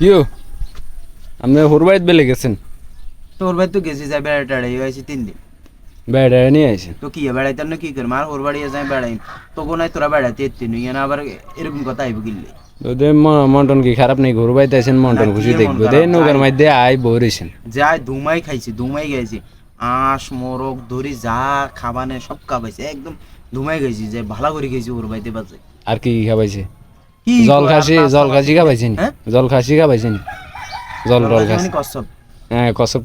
কিও আপনি হুরবাইত বেলে গেছেন। তোর ভাই তো গেছি যাই বেড়াই টেড়াই হয়েছে তিন দিন। বেড়া নিয়ে তো কি বেড়াইতে না কি করব আর ওর বাড়ি যাই বেড়াই তো নাই তোরা বেড়াইতে এত্তি নুই না আবার এরকম কথা আইব গিল্লে ওদের মন্টন কি খারাপ নেই হুরবাইত আইছেন মন্টন না, খুশি দেখব। দে আই বইরেছেন যাই দুমাই খাইছি দুমাই গেছি। আঁশ মোরগ দড়ি যা খাবানে সব খাবাইছে একদম ধুমাই গেছি যে ভালো করে গেছি ওর বাড়িতে বাজে। আর কি কি খাবাইছে? জল খাসি জল খাসি খাবাইছেন? হ্যাঁ? জল খাসি খাবাইছেন? জল জল খাসি খাসি। মানে কসব হ্যাঁ কসব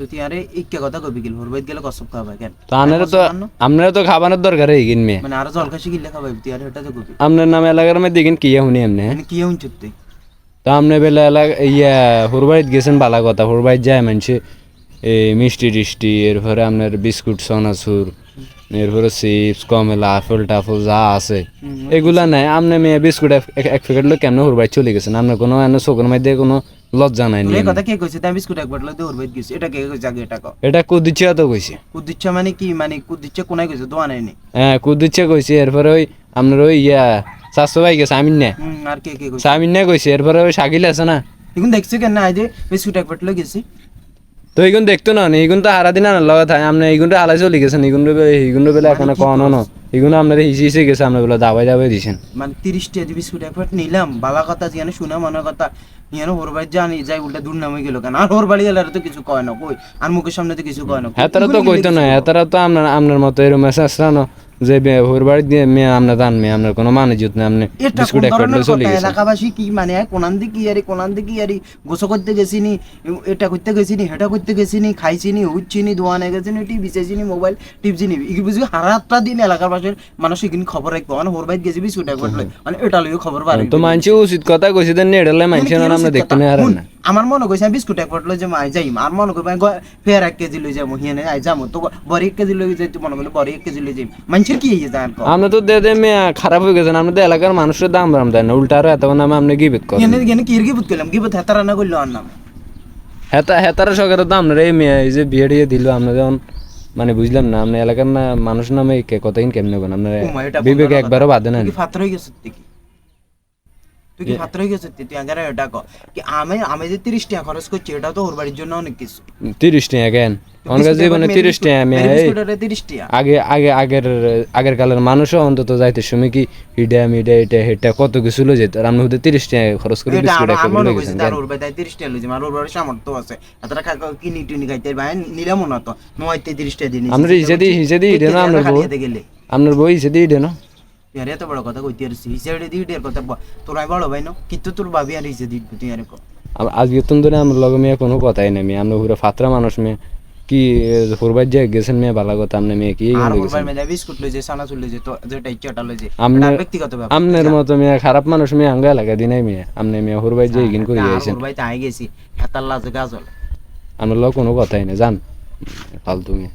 তুই আরে কথা কবি গেল ওর বাড়িতে গেলে কসব খাবাই কেন? তো তো কসব তো খাবানোর দরকার এই কিনবে মানে আরও জল খাসি গিলে খাবাই তুই আর এটা তো কবি। আপনার নাম এলাকার মধ্যে কিন কি শুনি এমনি হ্যাঁ? মানে কি হউন চুপ তো বেলা এলাকা ইয়া হুরবাইত গেছেন বালা কথা হুরবাইত যায় মানুষে এই মিষ্টি টিষ্টি এরপরে আপনার বিস্কুট সনাচুর। এরপরে চিপস কমেলা আপেল টাফেল যা আছে। এগুলা নাই। আপনি মেয়ে বিস্কুট এক- এক- এক প্যাকেট লোক কেমন হুরবাইত চলে গেছেন আপনার কোনো এনে চোখের মধ্যে কোনো লজ্জা নাই নি এই কথা কে কইছে? তাই বিস্কুট একবার লই দে বাড়িতে গেছি। এটা কে কইছে? আগে এটা কও। এটা কুদিচ্ছে তো কইছে। কুদিচ্ছা মানে কি? মানে কুদিচ্ছা কোনায় কইছে? দোয়া নাই নি? হ্যাঁ কুদিচ্ছে কইছে। এরপরে ওই আপনার ওই ইয়া চারশো ভাই গেছে আমিন না আর কে কে কইছে? সামিন না কইছে। এরপরে ওই শাকিল আছে না। এখন দেখছি কেন না? যে বিস্কুট একবার লই গেছি। তো এইগুন দেখতো না এইগুন তো হারা দিন আনার লগে থাকে আপনি এইগুনটা হালাই চলে গেছেন এইগুন এইগুন বেলা এখানে কনো না। এইগুন আপনার হিসি হিসে গেছে আপনার বেলা দাবাই দাবাই দিছেন। মানে তিরিশ টাকা বিস্কুট একবার নিলাম বালা কথা জিয়ানে শুনা মনের কথা ইয়ানো ওর বাড়ি জানি যাই উল্টা দূর নামে গেল কেন? আর ওর বাড়ি গেলে তো কিছু কয় না কই? আর মুখের সামনে তো কিছু কয় না হ্যাঁ তারা তো কইতো না হ্যাঁ তারা তো আপনার আপনার মতো এরকম এসে না যে ওর বাড়ি দিয়ে মেয়ে আপনার দান মেয়ে আপনার কোনো মানে জুত না আপনি বিস্কুট এক প্যাকেট চলে গেছে। এলাকাবাসী কি মানে? হয় কোনান দিকে ইয়ারি কোনান দিকে ইয়ারি গোসো করতে গেছিনি এটা করতে গেছিনি হেটা করতে গেছিনি খাইছিনি উঠছিনি দোয়ানে গেছিনি টিভি মোবাইল টিপছিনি। ইগি বুঝি হারাতটা দিন এলাকার পাশের মানুষ ইগিন খবর রাখব? মানে ওর বাড়ি গেছি বিস্কুট লই মানে এটা লইও খবর পারে তো মানছি উচিত কথা কইছে দেন নেড়ালে মানছি না আমরা দেখতে না হারেন না। আমার মনে কইছে আমি বিস্কুট একবার লই যাব আই যাইম। আর মনে করব ফের এক কেজি লই যাব হিয়ানে আই যাব তো বড়ি এক কেজি লই যাই মনে করলে বড়ি এক কেজি লই যাইম। মানুষের কি হয়ে যায় আমরা তো দে দে মেয়ে খারাপ হয়ে গেছেন। আমরা তো এলাকার মানুষের দাম দাম দেয় না। উল্টা আরও এত নামে আপনি গিবিত করেন। হিয়ানে হিয়ানে কি গিবত করলাম গিবত হেতা রান্না করল আর নাম হেতা হেতারা সকালে আপনার এই মেয়ে এই যে বিয়ে টিয়ে দিল আমরা যখন মানে বুঝলাম না আপনি এলাকার না মানুষ নামে কে- কতদিন কেমনে আপনার মা, এটা বিবেক একবারও বাদে না ফাত্র হয়ে গেছিস তুই কি তুই হয়ে গেছিস তুই আগে এটা কি আমি আমি যে তিরিশ টাকা খরচ করছি এটা তো ওর বাড়ির জন্য অনেক কিছু। তিরিশ টাকা কেন জীবনে তিরিশ টাকা আমি আগে আগে আগের আগের কালের মানুষও অন্তত যাইতে সময় কি হিডা মিডা এটা হেটা কত কিছু লই যেত। আপনি হুদে তিরিশ টাকা খরচ করে বিস্কুট আমার একটা লই তার ওর তিরিশ টাকা লইছে আর ওর বাড়ির সামর্থ্য আছে। কিনি টিনি খাইতে ভাই নিলামও না তো। নয়তে তিরিশ টাকা দিন ইডে না আপনার বউ। আপনার বই হিসে দিয়ে ইডে না তুই আর এত বড় কথা কইতে আর হিসেবে দিয়ে এর কথা ব- তোর বড় ভাই না কিন্তু তোর ভাবি আর হিসেবে দিবি তুই আর আজকে তুমি ধরে আমার লগে মেয়ে কোনো কথাই নাই আমরা পুরো ফাতরা মানুষ মেয়ে কি ফুরবার যে গেছেন মেয়ে ভালো কথা আপনি মেয়ে কি আর গেছেন বাড়ি মেয়ে বিস্কুট লইছে সানাচুর লইছে তো যেটা ইচ্ছা ওটা লইছে আপনার- এটা ব্যক্তিগত ব্যাপার আপনার মতো মেয়ে খারাপ মানুষ মেয়ে আঙ্গা এলাকা দিনাই মেয়ে আপনি মেয়ে ফুরবার যে ইগিন করে যাইছেন ওর বাড়িতে আই গেছি হেতার লাজে গাজল আমরা লগ কোনো কথাই নাই জান ফালতু মেয়ে